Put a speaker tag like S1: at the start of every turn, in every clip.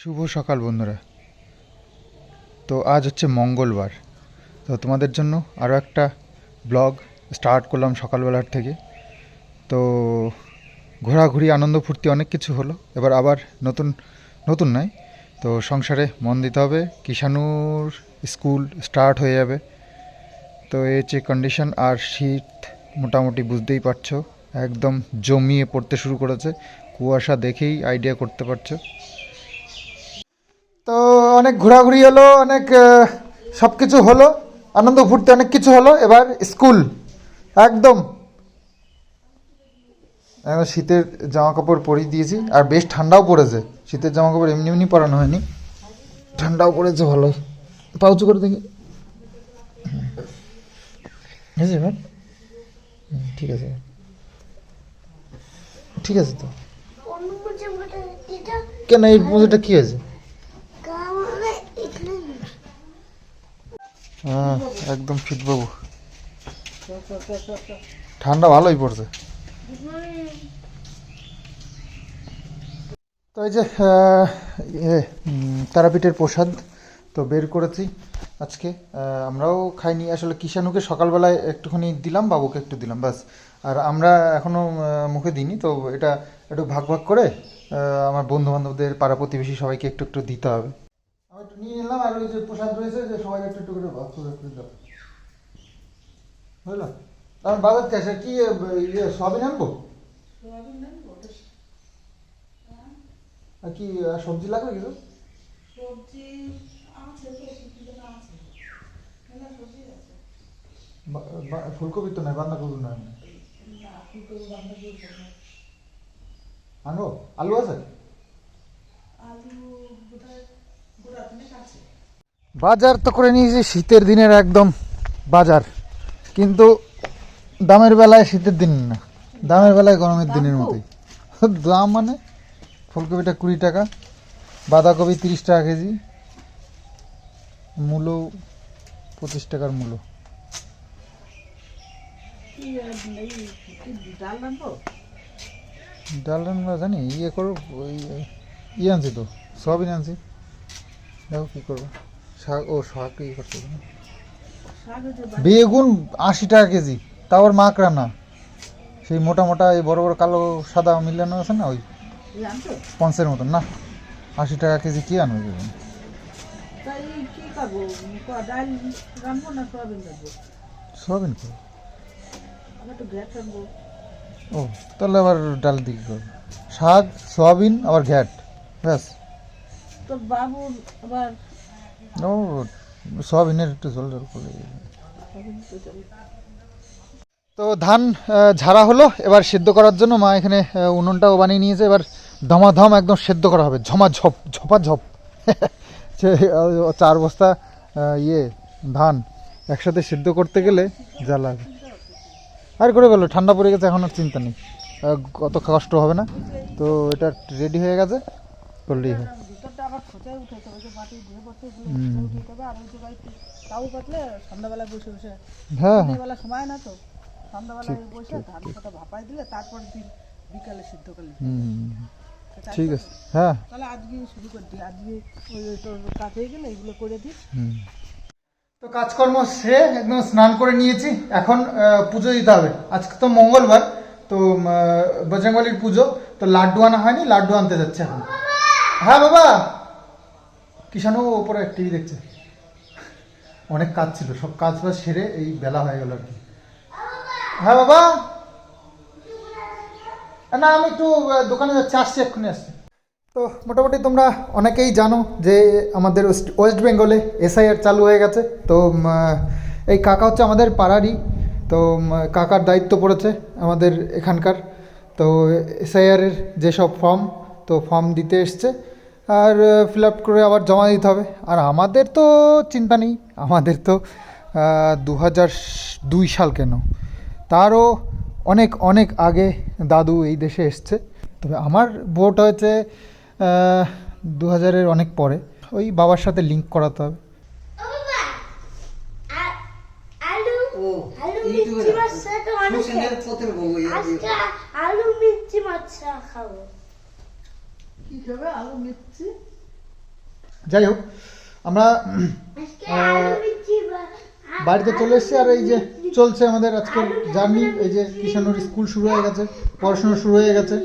S1: শুভ সকাল, বন্ধুরা। তো আজ হচ্ছে মঙ্গলবার। তো তোমাদের জন্য আরও একটা ব্লগ স্টার্ট করলাম সকালবেলার থেকে। তো ঘোরাঘুরি, আনন্দ ফুর্তি অনেক কিছু হলো। এবার আবার নতুন নতুন নয়। তো সংসারে মন দিতে হবে। কিষাণুর স্কুল স্টার্ট হয়ে যাবে। তো এই হচ্ছে কন্ডিশন আর শীত মোটামুটি বুঝতেই পারছ। একদম জমিয়ে পড়তে শুরু করেছে। কুয়াশা দেখেই আইডিয়া করতে পারছ। অনেক ঘোরাঘুরি হলো অনেক সব কিছু হলো আনন্দ ফুর্তি অনেক কিছু হলো এবার স্কুল একদম। শীতের জামা কাপড় পরিয়ে দিয়েছি আর বেশ ঠান্ডাও পড়েছে শীতের জামা কাপড় এমনি এমনি পরানো হয়নি। ঠান্ডাও পড়েছে ভালোই। পাউচু করে দেখি। এবার? ঠিক আছে। ঠিক আছে তো। কেন এই পুজোটা কি আছে
S2: গাওয়ারে এখানে
S1: হ্যাঁ একদম ফিট বাবু। ঠান্ডা ভালোই পড়ছে। তো এই যে তারাপীঠের প্রসাদ তো বের করেছি আজকে। আমরাও খাইনি। আসলে কিষাণুকে সকালবেলায় একটুখানি দিলাম, বাবুকে একটু দিলাম, ব্যাস। আর আমরা এখনও মুখে দিইনি, তো এটা একটু ভাগ ভাগ করে আমার বন্ধু বান্ধবদের পাড়া প্রতিবেশী সবাইকে একটু একটু দিতে হবে। নিয়ে এলাম আর ওই যে প্রসাদ রয়েছে যে সবাই একটু একটু করে ভাগ করে একটু দাও বুঝলো আমার বাজার থেকে কি ইয়ে সয়াবিন আনব? আর? কি আর সবজি লাগবে কিছু?
S3: সবজি আছে
S1: ফুলকপি তো নয় বাঁধাকপি নয়
S3: না ফুলকপি বাঁধাকপি আছে।
S1: আনব? আলু আছে?
S3: আলু বোধহয় গোড়া তিনেক আছে
S1: বাজার তো করে নিয়েছি শীতের দিনের একদম বাজার। কিন্তু দামের বেলায় শীতের দিন না। দামের বেলায় গরমের দিনের মতোই। দাম মানে ফুলকপিটা কুড়ি টাকা বাঁধাকপি তিরিশ টাকা কেজি মূলো পঁচিশ টাকার মূলো।
S3: ডাল
S1: রান্না জানি ইয়ে করো ইয়ে আনছি তো সয়াবিন আনছি। দেখো কী করব। শাক ও শাক না। বেগুন আশি টাকা কেজি তাও আবার মাক রান্না সেই মোটা মোটা এই বড় বড় কালো সাদা মিলানো আছে না ওই? পঞ্চের মতন না? আশি টাকা কেজি কি আনবে বেগুন?
S3: না সয়াবিন
S1: ও তাহলে আবার ডাল দিকে করবে? শাক সয়াবিন আবার ঘ্যাট ব্যাস।
S3: তো বাবু আবার
S1: ও, সয়াবিনের একটু জল করে
S3: তো
S1: ধান ঝাড়া হলো, এবার সেদ্ধ করার জন্য মা এখানে উনুনটাও বানিয়ে নিয়েছে। এবার ধমাধম একদম সেদ্ধ করা হবে ঝমা ঝপ ঝপা ঝপ সে চার বস্তা ইয়ে ধান একসাথে সেদ্ধ করতে গেলে যা লাগে। আর করে বলো ঠান্ডা পড়ে গেছে, এখন আর চিন্তা নেই। অত কষ্ট হবে না। তো এটা রেডি হয়ে গেছে, করলেই হয়
S3: ভিতরটা আবার হবে যে মাটি ধুয়ে পড়তে এগুলো
S1: হুম।
S3: খোঁচায় উঠাতে হবে। আর ওই যে তাও পাতলে সন্ধ্যাবেলায় বসে বসে
S1: হ্যাঁ। হ্যাঁ
S3: সন্ধ্যাবেলা সময় না তো সন্ধ্যাবেলায় বসে ধান কটা ভাপাই দিলে তারপর দিন বিকালে সিদ্ধ করলে
S1: ঠিক আছে হ্যাঁ।
S3: তাহলে আজকে শুরু করে দিই। আজকে ওই ওই তোর কাজ হয়ে গেলে এগুলো করে দিই
S1: তো কাজকর্ম সে একদম স্নান করে নিয়েছি। এখন আহ, পুজো দিতে হবে। আজকে তো মঙ্গলবার তো বজরংবলির পুজো। তো লাড্ডু আনা হয়নি লাড্ডু আনতে যাচ্ছে এখন। হ্যাঁ বাবা! কিষানও ওপরে টিভি দেখছে। অনেক কাজ ছিল, সব কাজ বাজ সেরে এই বেলা হয়ে গেল আর কি। হ্যাঁ বাবা? না, আমি একটু দোকানে যাচ্ছি, আসছি, এক্ষুনি আসছি। তো মোটামুটি তোমরা অনেকেই জানো যে আমাদের ওয়েস্ট বেঙ্গলে এসআইআর চালু হয়ে গেছে। তো এই কাকা হচ্ছে আমাদের পাড়ারই। তো কাকার দায়িত্ব পড়েছে আমাদের এখানকার। তো, এসআইআরের যেসব ফর্ম, তো ফর্ম দিতে এসছে। আর ফিল আপ করে আবার জমা দিতে হবে। আর আমাদের তো চিন্তা নেই আমাদের তো দু হাজার দুই সাল কেন? তারও অনেক অনেক আগে দাদু এই দেশে এসছে। তবে আমার ভোট হয়েছে দু হাজারের অনেক পরে। ওই বাবার সাথে লিঙ্ক করাতে হবে।
S2: ও বাবা আ- আলু মির্চি মাছটা খাব।
S1: যাই হোক আমরা বাড়িতে চলে এসেছি আর এই যে চলছে আমাদের আজকের জার্নি। এই যে কিষানুর স্কুল শুরু হয়ে গেছে পড়াশোনা শুরু হয়ে গেছে।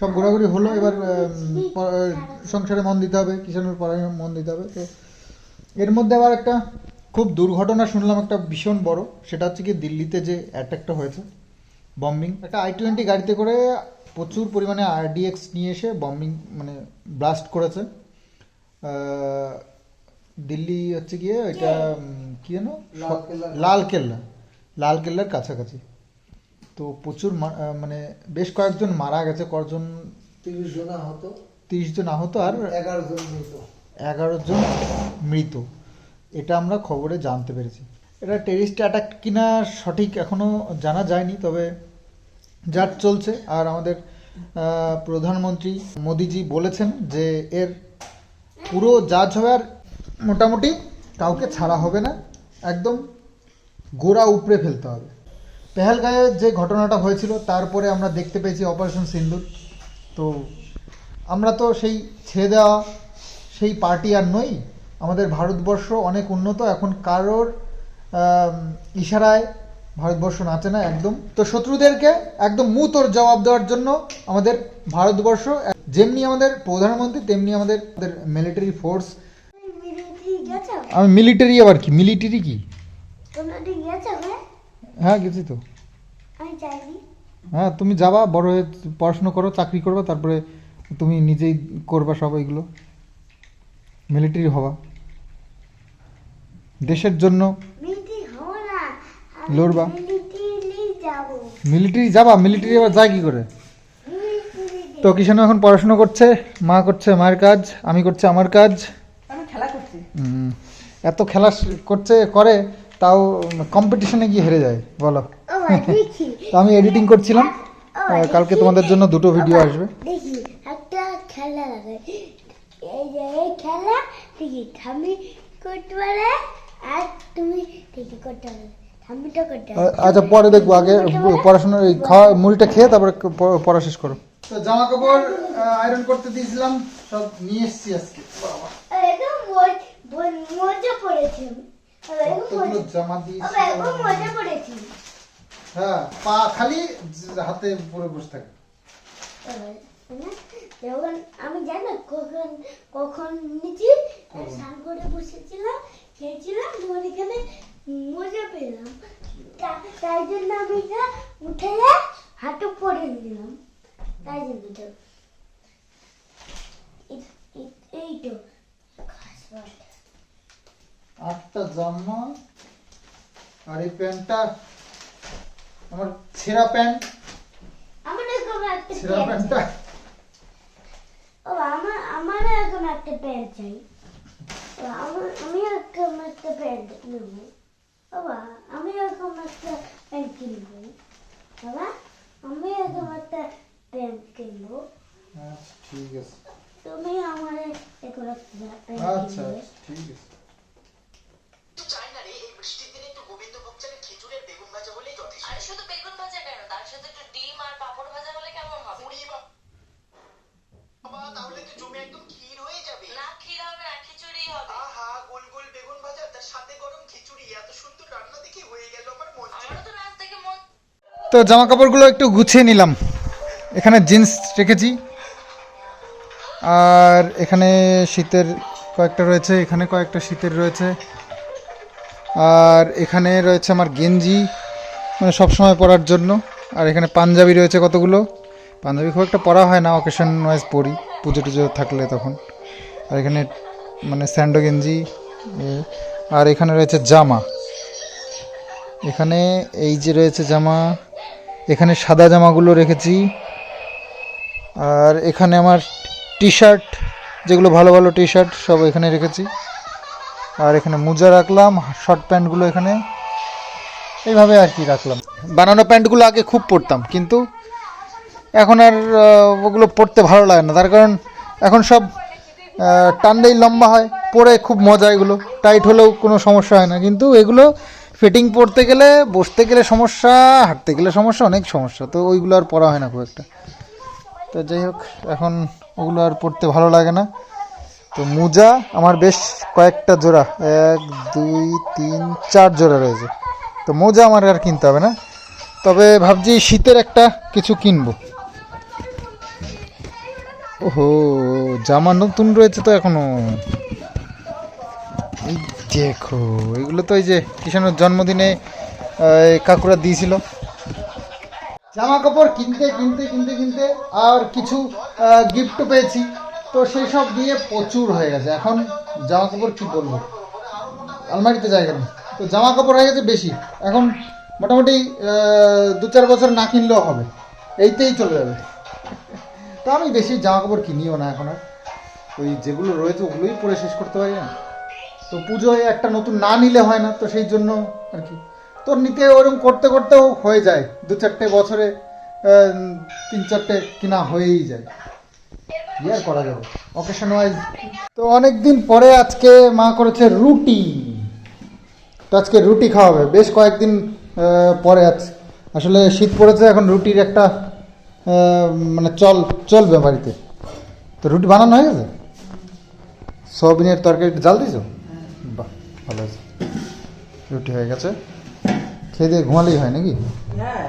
S1: সব ঘোরাঘুরি হলো এবার সংসারে মন দিতে হবে কিষানুর পড়ায় মন দিতে হবে। তো এর মধ্যে আবার একটা খুব দুর্ঘটনা শুনলাম একটা ভীষণ বড়। সেটা হচ্ছে কি দিল্লিতে যে অ্যাটাকটা হয়েছে বম্বিং একটা আই টোয়েন্টি গাড়িতে করে প্রচুর পরিমাণে আরডিএক্স নিয়ে এসে বম্বিং মানে ব্লাস্ট করেছে। দিল্লি হচ্ছে গিয়ে ওইটা কি? যেন?
S4: লালকেল্লা।
S1: লাল কেল্লা। লাল কেল্লার কাছাকাছি। তো প্রচুর মানে বেশ কয়েকজন মারা গেছে কজন
S4: তিরিশ জন আহত।
S1: তিরিশ জন আহত আর
S4: এগারো জন মৃত।
S1: এগারো জন মৃত। এটা আমরা খবরে জানতে পেরেছি। এটা টেরিস্ট অ্যাটাক কিনা সঠিক এখনও জানা যায়নি তবে যার চলছে। আর আমাদের প্রধানমন্ত্রী মোদিজি বলেছেন যে এর পুরো জাজ হবে আর মোটামুটি কাউকে ছাড়া হবে না। একদম গোড়া উপড়ে ফেলতে হবে। পেহেলগাঁয়ে যে ঘটনাটা হয়েছিল, তারপরে আমরা দেখতে পেয়েছি অপারেশন সিন্দুর। তো আমরা তো সেই ছেড়ে দেওয়া, সেই পার্টি আর নই। আমাদের ভারতবর্ষ অনেক উন্নত। এখন কারোর ইশারায় ভারতবর্ষ নাচে না একদম। তো শত্রুদেরকে একদম মুতোর জবাব দেওয়ার জন্য আমাদের ভারতবর্ষ, যেমনি আমাদের প্রধানমন্ত্রী, তেমনি আমাদের মিলিটারি ফোর্স আমি মিলিটারি আবার কি? মিলিটারি কি?
S2: হ্যাঁ
S1: গেছি তো। হ্যাঁ তুমি যাবা, বড় হয়ে পড়াশুনো করো, চাকরি করবে, তারপরে তুমি নিজেই করবা সব এইগুলো মিলিটারি হবা। দেশের জন্য
S2: মিলিটারি হব না। আমি
S1: লড়বা?
S2: মিলিটারি যাবা
S1: মিলিটারি আবার যায় কি করে? তো কিষানু এখন পড়াশোনা করছে মা করছে মায়ের কাজ আমি করছে আমার কাজ।
S3: আমি খেলা করছি।
S1: উম, এত খেলা করছে করে তাও কম্পিটিশনে গিয়ে হেরে যায় বলো। আমি এডিটিং করছিলাম। কালকে তোমাদের জন্য দুটো ভিডিও আসবে।
S2: একটা খেলা এই যে খেলা দেখি ঠাম্মি করতে পারে আর তুমি করতে
S1: আচ্ছা পরে দেখব আগে পড়াশোনা এই খাওয়া মুড়িটা খেয়ে তারপরে প- পড়া শেষ করো। তো জামা কাপড় আয়রন করতে দিয়েছিলাম সব নিয়ে এসেছি আজকে। হ্যাঁ পা খালি হাতে পরে বসে থাকে।
S2: যখন আমি জানো কখন কখন নিচে স্নান করে বসেছিলাম খেয়েছিলাম এখানে মজা পেলাম। তাই জন্য আমি উঠে হাঁটু পরে দিলাম। তাই জন্য তো এই- তো।
S1: আটটা জামা আর এই প্যান্টটা আমার ছেঁড়া প্যান্ট।
S2: আমার এরকম একটা
S1: ছেঁড়া
S2: প্যান্ট
S1: প্যান্টটা।
S2: ও আমার আমার এরকম একটা প্যান্ট চাই। আমি এরকম একটা প্যান্ট নেব। বাবা আমি এরকম একটা প্যান্ট কিনবো বাবা আমি এরকম একটা প্যান্ট কিনবো
S1: আচ্ছা ঠিক আছে
S2: তুমি আমার এরকম একটা প্যান্ট
S1: আচ্ছা আচ্ছা, ঠিক আছে
S5: তো জামা
S1: কাপড়গুলো একটু গুছিয়ে নিলাম। এখানে জিন্স রেখেছি। আর এখানে শীতের কয়েকটা রয়েছে, এখানে কয়েকটা শীতের রয়েছে। আর এখানে রয়েছে আমার গেঞ্জি মানে সবসময় পরার জন্য। আর এখানে পাঞ্জাবি রয়েছে কতগুলো। পাঞ্জাবি খুব একটা পরা হয় না অকেশন ওয়াইজ পরি, পুজো টুজো থাকলে তখন। আর এখানে মানে স্যান্ডো গেঞ্জি আর এখানে রয়েছে জামা। এখানে এই যে রয়েছে জামা এখানে সাদা জামাগুলো রেখেছি। আর এখানে আমার টি শার্ট যেগুলো ভালো ভালো টি শার্ট সব এখানে রেখেছি। আর এখানে মোজা রাখলাম, শর্ট প্যান্টগুলো এখানে। এইভাবে আর কি রাখলাম। বানানো প্যান্টগুলো আগে খুব পরতাম, কিন্তু এখন আর ওগুলো পরতে ভালো লাগে না। তার কারণ এখন সব টানলেই লম্বা হয়, পরে খুব মজা এগুলো। টাইট হলেও কোনো সমস্যা হয় না। কিন্তু এগুলো ফিটিং পড়তে গেলে, বসতে গেলে সমস্যা, হাঁটতে গেলে সমস্যা, অনেক সমস্যা। তো ওইগুলো আর পরা হয় না খুব একটা। তো যাই হোক, এখন ওগুলো আর পড়তে ভালো লাগে না। তো মোজা, আমার বেশ কয়েকটা জোড়া। এক, দুই, তিন, চার জোড়া রয়েছে। তো মোজা আমার আর কিনতে হবে না। তবে ভাবছি শীতের একটা কিছু কিনবো। ওহো, জামা নতুন রয়েছে তো এখনও। দেখো এগুলো তো এই যে কিষাণের জন্মদিনে কাকুরা দিয়েছিল। জামা কাপড় কিনতে কিনতে কিনতে কিনতে আর কিছু গিফটও পেয়েছি। তো সেই সব দিয়ে প্রচুর হয়ে গেছে। এখন জামা কাপড় কী বলব? আলমারিতে জায়গা নেই। তো জামা কাপড় হয়ে গেছে বেশি। এখন মোটামুটি দু চার বছর না কিনলেও হবে। এইতেই চলে যাবে। তো আমি বেশি জামা কাপড় কিনিও না এখন আর। ওই যেগুলো রয়েছে ওগুলোই পরে শেষ করতে পারি না। তো পুজোয় একটা নতুন না নিলে হয় না, তো সেই জন্য আর কি। তো নিতে ওরকম করতে করতেও হয়ে যায়, দু চারটে বছরে তিন চারটে কিনা হয়েই যায়। কি আর করা যাবে? অকেশন ওয়াইজ তো অনেক দিন পরে আজকে মা করেছে রুটি। তো আজকে রুটি খাওয়াবে। বেশ কয়েকদিন পরে আজ আসলে শীত পড়েছে, এখন রুটির একটা মানে চল, চলবে বাড়িতে। তো রুটি বানানো হয়ে গেছে? সয়াবিনের তরকারি জাল দিয়েছ? ভালো আছে। রুটি হয়ে গেছে। খেয়ে দিয়ে ঘুমালেই হয় নাকি?
S3: হ্যাঁ।